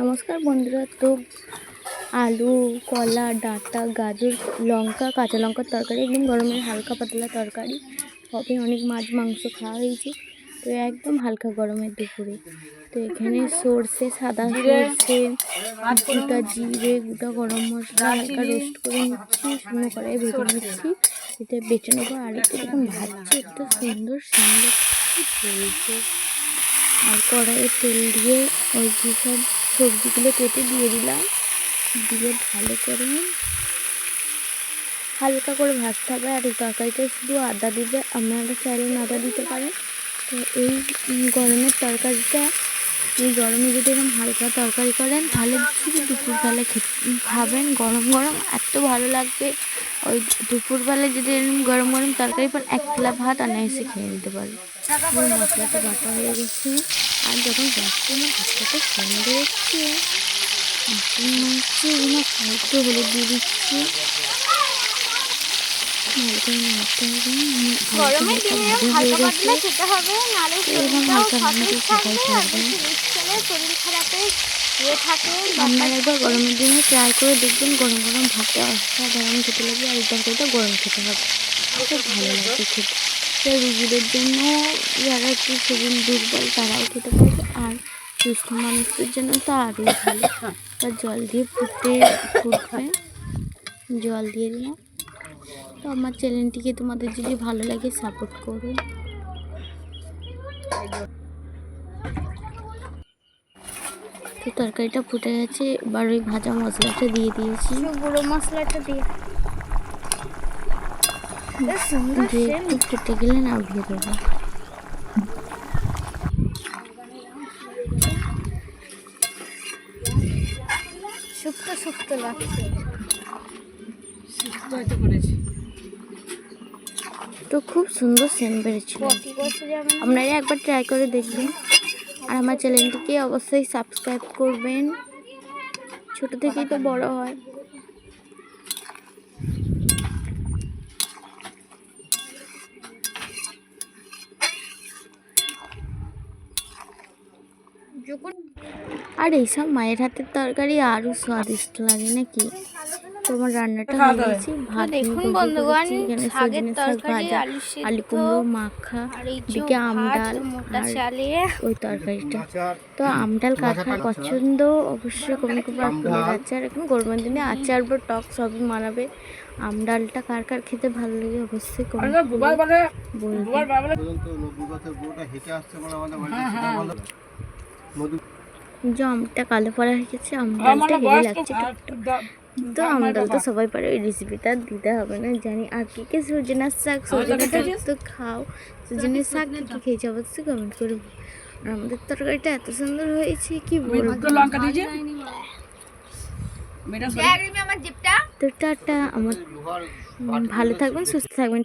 নমস্কার বন্ধুরা, তো আলু, কলা, ডাঁটা, গাজর, লঙ্কা, কাঁচা লঙ্কার তরকারি, একদম গরমের হালকা পাতলা তরকারি। হবে অনেক মাছ, মাংস খাওয়া হয়েছে। তো একদম হালকা গরমের দুপুরে। তো এখানে সর্ষে, সাদা সর্ষে, গোটা জিরে, গোটা গরম মশলা, হালকা রোস্ট করে নিচ্ছি, শুকনো কড়াই ভেজে নিচ্ছি। এটা বেটে নেব। আর একটু যখন ভাজছি একটা সুন্দর সুন্দর আর কড়াইয়ে তেল দিয়ে ওই যেসব সবজিগুলো কেটে দিয়ে দিলাম। দিয়ে ভালো করে হালকা করে ভাজতে হবে। আর তরকারিটা শুধু আদা দিবে আপনারা চাইলে আদা দিতে পারেন। তো এই গরমের তরকারিটা এই গরমে যদি এরকম হালকা তরকারি করেন, তাহলে শুধু দুপুরবেলা খাবেন। গরম গরম এত ভালো লাগবে। ওই দুপুরবেলায় যদি এরকম গরম গরম তরকারি পান এক থালা ভাত অনায়াসে খেয়ে নিতে পারবে পুরো মশলাটা বাটা হয়ে গেছে। আর যখন যাচ্ছে না ভাতটা সুন্দর এসছে এখন এগুলো সাহায্য হলে দিয়ে দিচ্ছি। করে গরমের দিনে ইয়ে একবার ট্রাই করে দেখবেন গরম গরম ভাতে অসাধারণ খেতে লাগবে আর এই তরকারিটা গরম খেতে হবে খুব ভালো লাগবে খেতে তো রুগীদের জন্য যারা একটু শরীর দুর্বল তারাও খেতে পারবে আর সুস্থ মানুষদের জন্য তো আরোই ভালো জল দিয়ে ফুটে ফুটবে জল দিয়ে দিলাম তো আমার চ্যানেলটিকে তোমাদের যদি ভালো লাগে সাপোর্ট করো। তো তরকারিটা ফুটে গেছে এবার ওই ভাজা মশলাটা দিয়ে দিয়েছি। গুঁড়ো মশলাটা দিয়ে। একটু ফুটে গেলে নামিয়ে দেবো শুক্তো শুক্তো লাগছে। তো খুব সুন্দর সেন্ট বেড়েছিল আপনারা একবার ট্রাই করে দেখবেন। আর আমার চ্যানেলটিকে অবশ্যই সাবস্ক্রাইব করবেন। ছোট থেকেই তো বড় হয়। আর এইসব মায়ের হাতের তরকারি আরও স্বাদিষ্ট লাগে নাকি? তোমার রান্নাটা হয়ে গেছে। ভাত দেখুন বন্ধুগণ, এখানে শাকের সজনে শাক তরকারি, ভাজা আলু সেদ্ধ, আলু কুমড়ো মাখা দিকে আম ডাল আর ওই তরকারিটা। তো আমডাল কার কার পছন্দ? অবশ্যই কমেন্ট করে আপনাদের আচার এখন গরমের দিনে আচার বা টক সবই মানাবে। আমডালটা কার কার খেতে ভালো লাগে অবশ্যই কমেন্ট বলবে বলো। মধু যে আমটা কালো পড়া হয়ে গেছে আমডালটা হেভি লাগছে। তো আমডাল তো সবাই পারে ওই রেসিপিটা দিতে হবে না জানি। আর কি কি সজনার শাক সজনের শাক তো খাও। সজনের শাক কি কী খেয়েছে অবশ্যই কমেন্ট করে আর আমাদের তরকারিটা এত সুন্দর হয়েছে কি বলব? তো টাটা আমার ভালো থাকবেন সুস্থ থাকবেন